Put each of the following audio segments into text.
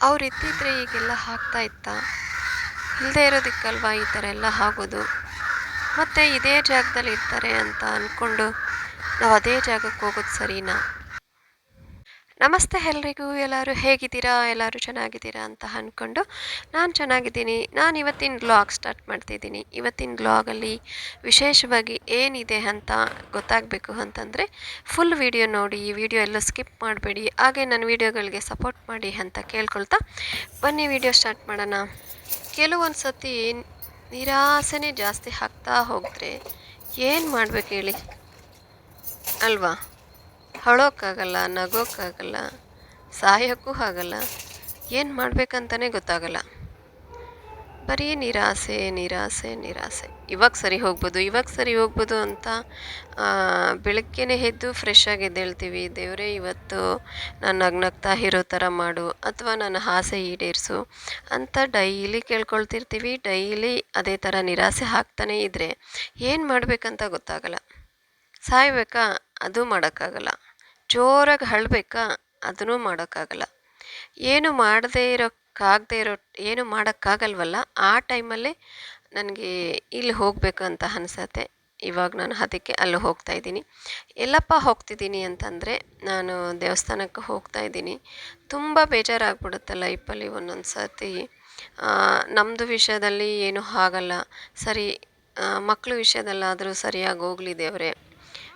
ಅವ್ರು ಇದ್ದಿದ್ರೆ ಈಗೆಲ್ಲ ಆಗ್ತಾ ಇತ್ತಾ? ಇಲ್ಲದೆ ಇರೋದಕ್ಕಲ್ವಾ ಈ ಥರ ಎಲ್ಲ ಆಗೋದು? ಮತ್ತು ಇದೇ ಜಾಗದಲ್ಲಿ ಇರ್ತಾರೆ ಅಂತ ಅಂದ್ಕೊಂಡು ನಾವು ಅದೇ ಜಾಗಕ್ಕೆ ಹೋಗೋದು ಸರಿನಾ? ನಮಸ್ತೆ ಎಲ್ರಿಗೂ, ಎಲ್ಲರೂ ಹೇಗಿದ್ದೀರಾ? ಎಲ್ಲರೂ ಚೆನ್ನಾಗಿದ್ದೀರಾ ಅಂತ ಅಂದ್ಕೊಂಡು ನಾನು ಚೆನ್ನಾಗಿದ್ದೀನಿ. ನಾನು ಇವತ್ತಿನ ಬ್ಲಾಗ್ ಸ್ಟಾರ್ಟ್ ಮಾಡ್ತಿದ್ದೀನಿ. ಇವತ್ತಿನ ಬ್ಲಾಗಲ್ಲಿ ವಿಶೇಷವಾಗಿ ಏನಿದೆ ಅಂತ ಗೊತ್ತಾಗಬೇಕು ಅಂತಂದರೆ ಫುಲ್ ವಿಡಿಯೋ ನೋಡಿ, ಈ ವಿಡಿಯೋ ಎಲ್ಲ ಸ್ಕಿಪ್ ಮಾಡಬೇಡಿ. ಹಾಗೆ ನನ್ನ ವಿಡಿಯೋಗಳಿಗೆ ಸಪೋರ್ಟ್ ಮಾಡಿ ಅಂತ ಕೇಳ್ಕೊಳ್ತಾ ಬನ್ನಿ ವಿಡಿಯೋ ಸ್ಟಾರ್ಟ್ ಮಾಡೋಣ. ಕೆಲವೊಂದು ಸತಿ ನಿರಾಸೆನೇ ಜಾಸ್ತಿ ಹಾಕ್ತಾ ಹೋದರೆ ಏನು ಮಾಡಬೇಕು ಹೇಳಿ? ಅಲ್ವಾ? ಅಳೋಕ್ಕಾಗಲ್ಲ ನಗೋಕ್ಕಾಗಲ್ಲ, ಸಾಯೋಕ್ಕೂ ಆಗಲ್ಲ, ಏನು ಮಾಡಬೇಕಂತಲೇ ಗೊತ್ತಾಗಲ್ಲ. ಬರೀ ನಿರಾಸೆ ನಿರಾಸೆ ನಿರಾಸೆ. ಇವಾಗ ಸರಿ ಹೋಗ್ಬೋದು, ಇವಾಗ ಸರಿ ಹೋಗ್ಬೋದು ಅಂತ ಬೆಳಗ್ಗೆನೆ ಎದ್ದು ಫ್ರೆಶ್ ಆಗಿ ಎದ್ದೇಳ್ತೀವಿ. ದೇವರೇ, ಇವತ್ತು ನಾನು ನಗ್ನಗ್ತಾ ಇರೋ ಥರ ಮಾಡು, ಅಥವಾ ನನ್ನ ಆಸೆ ಈಡೇರಿಸು ಅಂತ ಡೈಲಿ ಕೇಳ್ಕೊಳ್ತಿರ್ತೀವಿ. ಡೈಲಿ ಅದೇ ಥರ ನಿರಾಸೆ ಹಾಕ್ತಾನೆ ಇದ್ದರೆ ಏನು ಮಾಡಬೇಕಂತ ಗೊತ್ತಾಗಲ್ಲ. ಸಾಯ್ಬೇಕಾ? ಅದು ಮಾಡೋಕ್ಕಾಗಲ್ಲ. ಜೋರಾಗಿ ಅಳ್ಬೇಕಾ ಅದನ್ನೂ ಮಾಡೋಕ್ಕಾಗಲ್ಲ. ಏನು ಮಾಡದೇ ಇರೋಕ್ಕಾಗದೇ ಇರೋ, ಏನು ಮಾಡೋಕ್ಕಾಗಲ್ವಲ್ಲ, ಆ ಟೈಮಲ್ಲೇ ನನಗೆ ಇಲ್ಲಿ ಹೋಗಬೇಕು ಅಂತ ಅನಿಸತ್ತೆ. ಇವಾಗ ನಾನು ಅದಕ್ಕೆ ಅಲ್ಲಿ ಹೋಗ್ತಾ ಇದ್ದೀನಿ. ಎಲ್ಲಪ್ಪ ಹೋಗ್ತಿದ್ದೀನಿ ಅಂತಂದರೆ, ನಾನು ದೇವಸ್ಥಾನಕ್ಕೆ ಹೋಗ್ತಾ ಇದ್ದೀನಿ. ತುಂಬ ಬೇಜಾರಾಗ್ಬಿಡುತ್ತೆ ಲೈಫಲ್ಲಿ ಒಂದೊಂದು ಸರ್ತಿ ನಮ್ಮದು ವಿಷಯದಲ್ಲಿ ಏನೂ ಆಗಲ್ಲ ಸರಿ ಮಕ್ಕಳು ವಿಷಯದಲ್ಲಾದರೂ ಸರಿಯಾಗಿ ಹೋಗಲಿ ದೇವರೇ.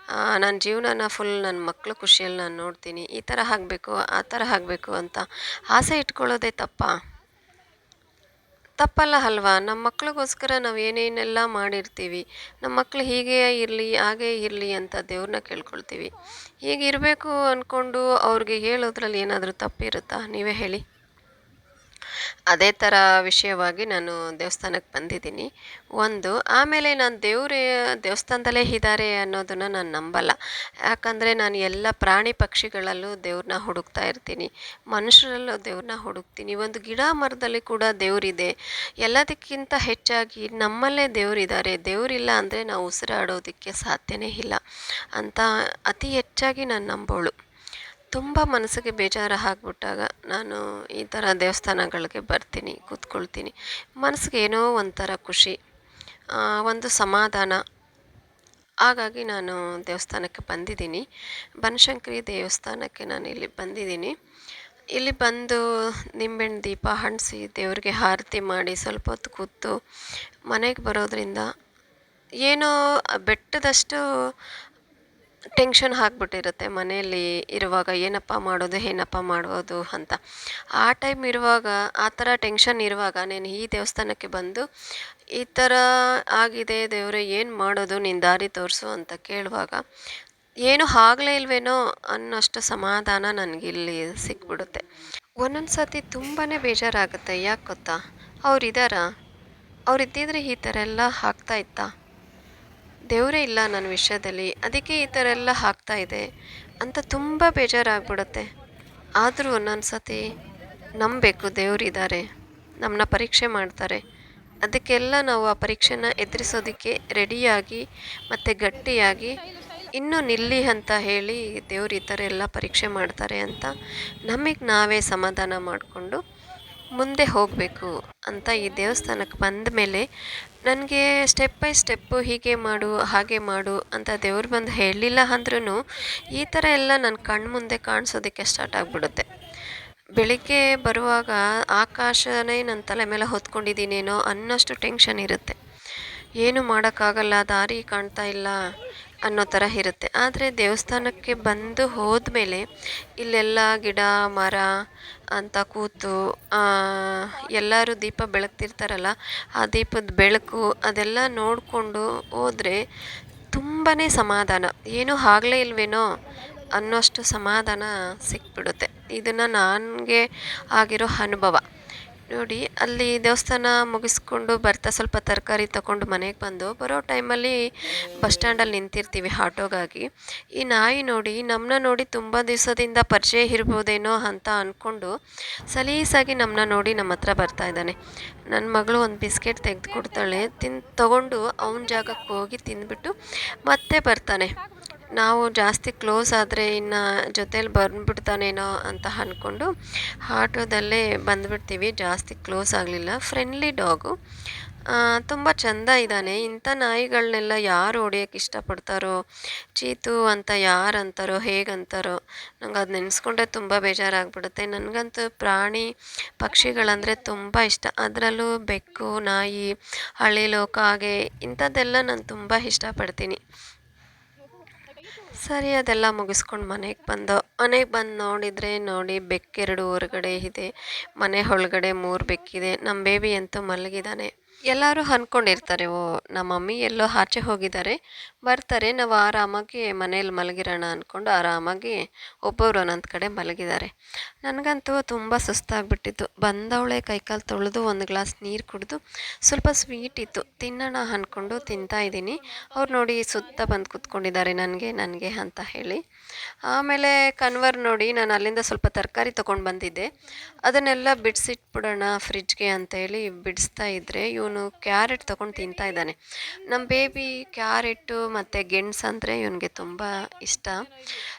ನನ್ನ ಜೀವನನ ಫುಲ್ ನನ್ನ ಮಕ್ಕಳು ಖುಷಿಯಲ್ಲಿ ನಾನು ನೋಡ್ತೀನಿ. ಈ ಥರ ಆಗಬೇಕು, ಆ ಥರ ಆಗಬೇಕು ಅಂತ ಆಸೆ ಇಟ್ಕೊಳ್ಳೋದೇ ತಪ್ಪಾ. ತಪ್ಪಲ್ಲ ಅಲ್ವಾ? ನಮ್ಮ ಮಕ್ಳಿಗೋಸ್ಕರ ನಾವು ಏನೇನೆಲ್ಲ ಮಾಡಿರ್ತೀವಿ ನಮ್ಮ ಮಕ್ಳು ಹೀಗೆ ಇರಲಿ, ಹಾಗೇ ಇರಲಿ ಅಂತ ದೇವ್ರನ್ನ ಕೇಳ್ಕೊಳ್ತೀವಿ. ಹೀಗಿರಬೇಕು ಅಂದ್ಕೊಂಡು ಅವ್ರಿಗೆ ಹೇಳೋದ್ರಲ್ಲಿ ಏನಾದರೂ ತಪ್ಪಿರುತ್ತಾ? ನೀವೇ ಹೇಳಿ. ಅದೇ ಥರ ವಿಷಯವಾಗಿ ನಾನು ದೇವಸ್ಥಾನಕ್ಕೆ ಬಂದಿದ್ದೀನಿ. ಒಂದು, ಆಮೇಲೆ ನಾನು ದೇವರೇ, ದೇವಸ್ಥಾನದಲ್ಲೇ ಇದ್ದಾರೆ ಅನ್ನೋದನ್ನು ನಾನು ನಂಬಲ್ಲ. ಯಾಕಂದರೆ ನಾನು ಎಲ್ಲ ಪ್ರಾಣಿ ಪಕ್ಷಿಗಳಲ್ಲೂ ದೇವ್ರನ್ನ ಹುಡುಕ್ತಾ ಇರ್ತೀನಿ. ಮನುಷ್ಯರಲ್ಲೂ ದೇವ್ರನ್ನ ಹುಡುಕ್ತೀನಿ. ಒಂದು ಗಿಡ ಮರದಲ್ಲಿ ಕೂಡ ದೇವರಿದೆ. ಎಲ್ಲದಕ್ಕಿಂತ ಹೆಚ್ಚಾಗಿ ನಮ್ಮಲ್ಲೇ ದೇವರಿದ್ದಾರೆ. ದೇವರಿಲ್ಲ ಅಂದರೆ ನಾವು ಉಸಿರಾಡೋದಕ್ಕೆ ಸಾಧ್ಯನೇ ಇಲ್ಲ. ಅಂತ ಅತಿ ಹೆಚ್ಚಾಗಿ ನಾನು ನಂಬೋಳು. ತುಂಬ ಮನಸ್ಸಿಗೆ ಬೇಜಾರು ಆಗಿಬಿಟ್ಟಾಗ ನಾನು ಈ ಥರ ದೇವಸ್ಥಾನಗಳಿಗೆ ಬರ್ತೀನಿ, ಕೂತ್ಕೊಳ್ತೀನಿ. ಮನಸ್ಸಿಗೆ ಏನೋ ಒಂಥರ ಖುಷಿ ಒಂದು ಸಮಾಧಾನ. ಹಾಗಾಗಿ ನಾನು ದೇವಸ್ಥಾನಕ್ಕೆ ಬಂದಿದ್ದೀನಿ. ಬನಶಂಕರಿ ದೇವಸ್ಥಾನಕ್ಕೆ ನಾನು ಇಲ್ಲಿ ಬಂದಿದ್ದೀನಿ. ಇಲ್ಲಿ ಬಂದು ನಿಂಬೆಹಣ್ಣು ದೀಪ ಹಣಿಸಿ ದೇವರಿಗೆ ಆರತಿ ಮಾಡಿ ಸ್ವಲ್ಪ ಹೊತ್ತು ಕೂತು ಮನೆಗೆ ಬರೋದರಿಂದ ಏನೋ ಬೆಟ್ಟದಷ್ಟು ಟೆನ್ಷನ್ ಹಾಕ್ಬಿಟ್ಟಿರುತ್ತೆ ಮನೆಯಲ್ಲಿ ಇರುವಾಗ ಏನಪ್ಪ ಮಾಡೋದು ಏನಪ್ಪ ಮಾಡೋದು ಅಂತ. ಆ ಟೈಮ್ ಇರುವಾಗ, ಆ ಥರ ಟೆನ್ಷನ್ ಇರುವಾಗ ನೀನು ಈ ದೇವಸ್ಥಾನಕ್ಕೆ ಬಂದು ಈ ಥರ ಆಗಿದೆ, ದೇವರೇ ಏನು ಮಾಡೋದು, ನೀನು ದಾರಿ ತೋರಿಸು ಅಂತ ಕೇಳುವಾಗ ಏನು ಆಗಲೇ ಇಲ್ವೇನೋ ಅನ್ನೋಷ್ಟು ಸಮಾಧಾನ ನನಗಿಲ್ಲಿ ಸಿಕ್ಬಿಡುತ್ತೆ. ಒಂದೊಂದು ಸತಿ ತುಂಬಾ ಬೇಜಾರಾಗುತ್ತೆ. ಯಾಕೆ ಗೊತ್ತಾ? ಅವ್ರಿದ್ದಾರಾ ಅವ್ರಿದ್ದಿದ್ರೆ ಈ ಥರ ಎಲ್ಲ ಆಗ್ತಾ ಇತ್ತಾ? ದೇವರೇ ಇಲ್ಲ ನನ್ನ ವಿಷಯದಲ್ಲಿ, ಅದಕ್ಕೆ ಈ ಥರ ಎಲ್ಲ ಆಗ್ತಾ ಇದೆ ಅಂತ ತುಂಬ ಬೇಜಾರಾಗ್ಬಿಡುತ್ತೆ. ಆದರೂ ಒಂದೊಂದು ಸತಿ ನಂಬಬೇಕು, ದೇವರಿದ್ದಾರೆ, ನಮ್ಮನ್ನ ಪರೀಕ್ಷೆ ಮಾಡ್ತಾರೆ. ಅದಕ್ಕೆಲ್ಲ ನಾವು ಆ ಪರೀಕ್ಷೆನ ಎದುರಿಸೋದಕ್ಕೆ ರೆಡಿಯಾಗಿ ಮತ್ತು ಗಟ್ಟಿಯಾಗಿ ಇನ್ನೂ ನಿಲ್ಲಿ ಅಂತ ಹೇಳಿ ದೇವ್ರು ಈ ಥರ ಎಲ್ಲ ಪರೀಕ್ಷೆ ಮಾಡ್ತಾರೆ ಅಂತ ನಮಗೆ ನಾವೇ ಸಮಾಧಾನ ಮಾಡಿಕೊಂಡು ಮುಂದೆ ಹೋಗಬೇಕು. ಅಂತ ಈ ದೇವಸ್ಥಾನಕ್ಕೆ ಬಂದ ಮೇಲೆ ನನಗೆ ಸ್ಟೆಪ್ ಬೈ ಸ್ಟೆಪ್ಪು ಹೀಗೆ ಮಾಡು, ಹಾಗೆ ಮಾಡು ಅಂತ ದೇವ್ರು ಬಂದು ಹೇಳಲಿಲ್ಲ ಅಂದ್ರೂ ಈ ಥರ ಎಲ್ಲ ನನ್ನ ಕಣ್ಣು ಮುಂದೆ ಕಾಣಿಸೋದಕ್ಕೆ ಸ್ಟಾರ್ಟ್ ಆಗಿಬಿಡುತ್ತೆ. ಬೆಳಿಗ್ಗೆ ಬರುವಾಗ ಆಕಾಶನೇ ನನ್ನ ತಲೆ ಮೇಲೆ ಹೊತ್ಕೊಂಡಿದ್ದೀನೇನೋ ಅನ್ನೋಷ್ಟು ಟೆನ್ಷನ್ ಇರುತ್ತೆ. ಏನು ಮಾಡೋಕ್ಕಾಗಲ್ಲ, ದಾರಿ ಕಾಣ್ತಾ ಇಲ್ಲ. ಅನ್ನೋ ಥರ ಇರುತ್ತೆ. ಆದರೆ ದೇವಸ್ಥಾನಕ್ಕೆ ಬಂದು ಹೋದ್ಮೇಲೆ ಇಲ್ಲೆಲ್ಲ ಗಿಡ, ಮರ ಅಂತ ಕೂತು ಎಲ್ಲರೂ ದೀಪ ಬೆಳಗ್ತಿರ್ತಾರಲ್ಲ, ಆ ದೀಪದ ಬೆಳಕು ಅದೆಲ್ಲ ನೋಡಿಕೊಂಡು ಹೋದರೆ ತುಂಬಾ ಸಮಾಧಾನ. ಏನೂ ಆಗಲೇ ಇಲ್ವೇನೋ ಅನ್ನೋಷ್ಟು ಸಮಾಧಾನ ಸಿಕ್ಬಿಡುತ್ತೆ. ಇದನ್ನು ನನಗೆ ಆಗಿರೋ ಅನುಭವ. ನೋಡಿ, ಅಲ್ಲಿ ದೇವಸ್ಥಾನ ಮುಗಿಸ್ಕೊಂಡು ಬರ್ತಾ ಸ್ವಲ್ಪ ತರಕಾರಿ ತಗೊಂಡು ಮನೆಗೆ ಬಂದು ಬರೋ ಟೈಮಲ್ಲಿ ಬಸ್ ಸ್ಟ್ಯಾಂಡಲ್ಲಿ ನಿಂತಿರ್ತೀವಿ ಆಟೋಗಾಗಿ. ಈ ನಾಯಿ ನೋಡಿ ನಮ್ಮನ್ನ ನೋಡಿ ತುಂಬ ದಿವಸದಿಂದ ಪರಿಚಯ ಇರ್ಬೋದೇನೋ ಅಂತ ಅಂದ್ಕೊಂಡು ಸಲೀಸಾಗಿ ನಮ್ಮನ್ನ ನೋಡಿ ನಮ್ಮ ಹತ್ರ ಬರ್ತಾ ಇದ್ದಾನೆ. ನನ್ನ ಮಗಳು ಒಂದು ಬಿಸ್ಕೆಟ್ ತೆಗೆದು ಕೊಡ್ತಾಳೆ ತಿನ್ ತಗೊಂಡು ಅವನ ಜಾಗಕ್ಕೆ ಹೋಗಿ ತಿಂದ್ಬಿಟ್ಟು ಮತ್ತೆ ಬರ್ತಾನೆ. ನಾವು ಜಾಸ್ತಿ ಕ್ಲೋಸ್ ಆದರೆ ಇನ್ನು ಜೊತೇಲಿ ಬಂದುಬಿಡ್ತಾನೇನೋ ಅಂತ ಅಂದ್ಕೊಂಡು ಆಟೋದಲ್ಲೇ ಬಂದುಬಿಡ್ತೀವಿ. ಜಾಸ್ತಿ ಕ್ಲೋಸ್ ಆಗಲಿಲ್ಲ. Friendly dog. ತುಂಬ ಚೆಂದ ಇದ್ದಾನೆ. ಇಂಥ ನಾಯಿಗಳನ್ನೆಲ್ಲ ಯಾರು ಹೊಡಿಯೋಕ್ಕೆ ಇಷ್ಟಪಡ್ತಾರೋ? ಚೀತು ಅಂತ ಯಾರು ಅಂತಾರೋ? ಹೇಗಂತಾರೋ? ನಂಗೆ ಅದು ನೆನೆಸ್ಕೊಂಡ್ರೆ ತುಂಬ ಬೇಜಾರಾಗ್ಬಿಡುತ್ತೆ. ನನಗಂತೂ ಪ್ರಾಣಿ ಪಕ್ಷಿಗಳಂದರೆ ತುಂಬ ಇಷ್ಟ. ಅದರಲ್ಲೂ ಬೆಕ್ಕು, ನಾಯಿ ಹಳ್ಳಿಲೋ ಹಾಗೆ ಇಂಥದ್ದೆಲ್ಲ ನಾನು ತುಂಬ ಇಷ್ಟಪಡ್ತೀನಿ. ಸರಿ, ಅದೆಲ್ಲ ಮುಗಿಸ್ಕೊಂಡು ಮನೆಗೆ ಬಂದು ಮನೆಗೆ ಬಂದು ನೋಡಿದರೆ ನೋಡಿ ಬೆಕ್ಕೆರಡು ಹೊರಗಡೆ ಇದೆ. ಮನೆ ಒಳಗಡೆ ಮೂರು ಬೆಕ್ಕಿದೆ. ನಮ್ಮ ಬೇಬಿ ಅಂತೂ ಮಲಗಿದ್ದಾನೆ ಎಲ್ಲರೂ ಅಂದ್ಕೊಂಡಿರ್ತಾರೆ ಓ, ನಮ್ಮ ಮಮ್ಮಿ ಎಲ್ಲೋ ಆಚೆ ಹೋಗಿದ್ದಾರೆ. ಬರ್ತಾರೆ, ನಾವು ಆರಾಮಾಗಿ ಮನೇಲಿ ಮಲಗಿರೋಣ ಅಂದ್ಕೊಂಡು ಆರಾಮಾಗಿ ಒಬ್ಬೊಬ್ರು ಒಂದೊಂದು ಕಡೆ ಮಲಗಿದ್ದಾರೆ. ನನಗಂತೂ ತುಂಬ ಸುಸ್ತಾಗ್ಬಿಟ್ಟಿತ್ತು. ಬಂದವಳೆ ಕೈಕಾಲು ತೊಳೆದು ಒಂದು ಗ್ಲಾಸ್ ನೀರು ಕುಡಿದು ಸ್ವಲ್ಪ ಸ್ವೀಟ್ ಇತ್ತು. ತಿನ್ನೋಣ ಅಂದ್ಕೊಂಡು ತಿಂತಾ ಇದ್ದೀನಿ. ಅವ್ರು ನೋಡಿ ಸುತ್ತ ಬಂದು ಕೂತ್ಕೊಂಡಿದ್ದಾರೆ, ನನಗೆ ನನಗೆ ಅಂತ ಹೇಳಿ. ಆಮೇಲೆ ಕನ್ವರ್ ನೋಡಿ ನಾನು ಅಲ್ಲಿಂದ ಸ್ವಲ್ಪ ತರಕಾರಿ ತೊಗೊಂಡು ಬಂದಿದ್ದೆ. ಅದನ್ನೆಲ್ಲ ಬಿಡಿಸಿಟ್ಬಿಡೋಣ ಫ್ರಿಜ್ಗೆ ಅಂತೇಳಿ ಬಿಡಿಸ್ತಾ ಇದ್ದರೆ ಇವನು ಕ್ಯಾರೆಟ್ ತಗೊಂಡು ತಿಂತಾ ಇದ್ದಾನೆ. ನಮ್ಮ ಬೇಬಿ ಕ್ಯಾರೆಟು ಮತ್ತು ಗೆಣಸು ಅಂದರೆ ಇವನಿಗೆ ತುಂಬ ಇಷ್ಟ.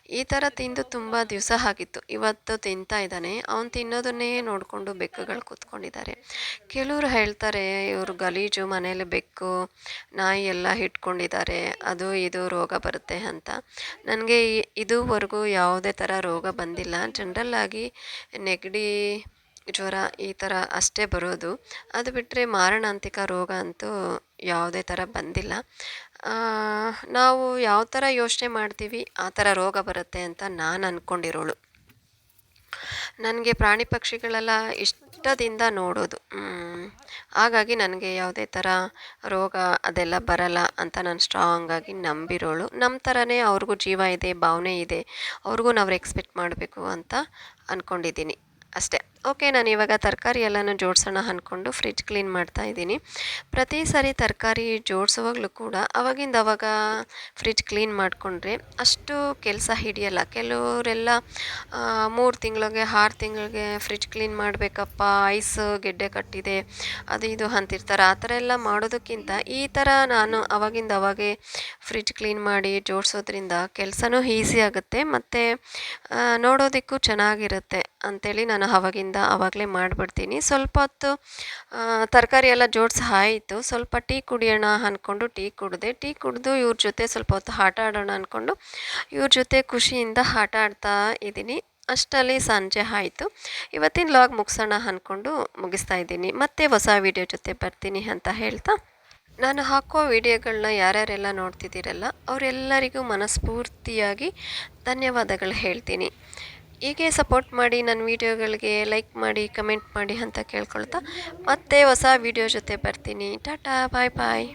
ಈ ಥರ ತಿಂದು ತುಂಬ ದಿವಸ ಆಗಿತ್ತು. ಇವತ್ತು ತಿಂತಾ ಇದ್ದಾನೆ. ಅವನು ತಿನ್ನೋದನ್ನೇ ನೋಡಿಕೊಂಡು ಬೆಕ್ಕುಗಳು ಕೂತ್ಕೊಂಡಿದ್ದಾರೆ. ಕೆಲವರು ಹೇಳ್ತಾರೆ, ಇವರು ಗಲೀಜು ಮನೇಲಿ ಬೆಕ್ಕು, ನಾಯಿ ಎಲ್ಲ ಇಟ್ಕೊಂಡಿದ್ದಾರೆ ಅದು ಇದು ರೋಗ ಬರುತ್ತೆ ಅಂತ. ನನಗೆ ಇದುವರೆಗೂ ಯಾವುದೇ ಥರ ರೋಗ ಬಂದಿಲ್ಲ. ಜನರಲ್ಲಾಗಿ ನೆಗಡಿ ಜ್ವರ ಈ ಥರ ಅಷ್ಟೇ ಬರೋದು. ಅದು ಬಿಟ್ಟರೆ ಮಾರಣಾಂತಿಕ ರೋಗ ಅಂತೂ ಯಾವುದೇ ಥರ ಬಂದಿಲ್ಲ. ನಾವು ಯಾವ ಥರ ಯೋಚನೆ ಮಾಡ್ತೀವಿ, ಆ ಥರ ರೋಗ ಬರುತ್ತೆ ಅಂತ ನಾನು ಅಂದ್ಕೊಂಡಿರೋಳು ನನಗೆ ಪ್ರಾಣಿ ಪಕ್ಷಿಗಳೆಲ್ಲ ಇಷ್ಟದಿಂದ ನೋಡೋದು. ಹಾಗಾಗಿ ನನಗೆ ಯಾವುದೇ ಥರ ರೋಗ ಅದೆಲ್ಲ ಬರಲ್ಲ ಅಂತ ನಾನು ಸ್ಟ್ರಾಂಗ್ ಆಗಿ ನಂಬಿರೋಳು. ನಮ್ಮ ಥರನೇ ಅವ್ರಿಗೂ ಜೀವ ಇದೆ, ಭಾವನೆ ಇದೆ, ಅವ್ರಿಗೂ ನಾವು ಎಕ್ಸ್ಪೆಕ್ಟ್ ಮಾಡಬೇಕು ಅಂತ ಅಂದ್ಕೊಂಡಿದ್ದೀನಿ ಅಷ್ಟೇ. ಓಕೆ, ನಾನು ಇವಾಗ ತರಕಾರಿ ಎಲ್ಲನೂ ಜೋಡಿಸೋಣ ಅಂದ್ಕೊಂಡು ಫ್ರಿಜ್ ಕ್ಲೀನ್ ಮಾಡ್ತಾ ಇದ್ದೀನಿ. ಪ್ರತಿ ಸಾರಿ ತರಕಾರಿ ಜೋಡಿಸುವಾಗಲೂ ಕೂಡ ಅವಾಗಿಂದ ಅವಾಗ ಫ್ರಿಜ್ ಕ್ಲೀನ್ ಮಾಡಿಕೊಂಡ್ರೆ ಅಷ್ಟು ಕೆಲಸ ಹಿಡಿಯಲ್ಲ. ಕೆಲವರೆಲ್ಲ ಮೂರು ತಿಂಗಳಿಗೆ, ಆರು ತಿಂಗಳಿಗೆ ಫ್ರಿಜ್ ಕ್ಲೀನ್ ಮಾಡಬೇಕಪ್ಪ, ಐಸ್ ಗೆಡ್ಡೆ ಕಟ್ಟಿದೆ, ಅದು ಇದು ಅಂತಿರ್ತಾರೆ. ಆ ಥರ ಎಲ್ಲ ಮಾಡೋದಕ್ಕಿಂತ ಈ ಥರ ನಾನು ಅವಾಗಿಂದ ಅವಾಗೆ ಫ್ರಿಜ್ ಕ್ಲೀನ್ ಮಾಡಿ ಜೋಡಿಸೋದ್ರಿಂದ ಕೆಲಸನೂ ಈಸಿ ಆಗುತ್ತೆ. ಮತ್ತು ನೋಡೋದಕ್ಕೂ ಚೆನ್ನಾಗಿರುತ್ತೆ ಅಂಥೇಳಿ ನಾನು ಅವಾಗಿಂದ ಆವಾಗಲೇ ಮಾಡಿಬಿಡ್ತೀನಿ. ಸ್ವಲ್ಪ ಹೊತ್ತು ತರಕಾರಿ ಎಲ್ಲ ಜೋಡಿಸಿ ಆಯಿತು ಸ್ವಲ್ಪ ಟೀ ಕುಡಿಯೋಣ ಅಂದ್ಕೊಂಡು ಟೀ ಕುಡಿದೆ. ಟೀ ಕುಡಿದು ಇವ್ರ ಜೊತೆ ಸ್ವಲ್ಪ ಹೊತ್ತು ಆಟ ಆಡೋಣ ಅಂದ್ಕೊಂಡು ಇವ್ರ ಜೊತೆ ಖುಷಿಯಿಂದ ಆಟ ಆಡ್ತಾ ಇದ್ದೀನಿ. ಅಷ್ಟರಲ್ಲಿ ಸಂಜೆ ಆಯಿತು. ಇವತ್ತಿನ ಲಾಗ್ ಮುಗಿಸೋಣ ಅಂದ್ಕೊಂಡು ಮುಗಿಸ್ತಾ ಇದ್ದೀನಿ. ಮತ್ತೆ ಹೊಸ ವೀಡಿಯೋ ಜೊತೆ ಬರ್ತೀನಿ ಅಂತ ಹೇಳ್ತಾ. ನಾನು ಹಾಕೋ ವಿಡಿಯೋಗಳನ್ನ ಯಾರ್ಯಾರೆಲ್ಲ ನೋಡ್ತಿದ್ದೀರಲ್ಲ, ಅವರೆಲ್ಲರಿಗೂ ಮನಸ್ಫೂರ್ತಿಯಾಗಿ ಧನ್ಯವಾದಗಳು ಹೇಳ್ತೀನಿ. ಹೀಗೆ ಸಪೋರ್ಟ್ ಮಾಡಿ ನನ್ನ ವೀಡಿಯೋಗಳಿಗೆ ಲೈಕ್ ಮಾಡಿ ಕಮೆಂಟ್ ಮಾಡಿ ಅಂತ ಕೇಳ್ಕೊಳ್ತಾ ಮತ್ತೆ ಹೊಸ ವೀಡಿಯೋ ಜೊತೆ ಬರ್ತೀನಿ. ಟಾಟಾ ಬಾಯ್ ಬಾಯ್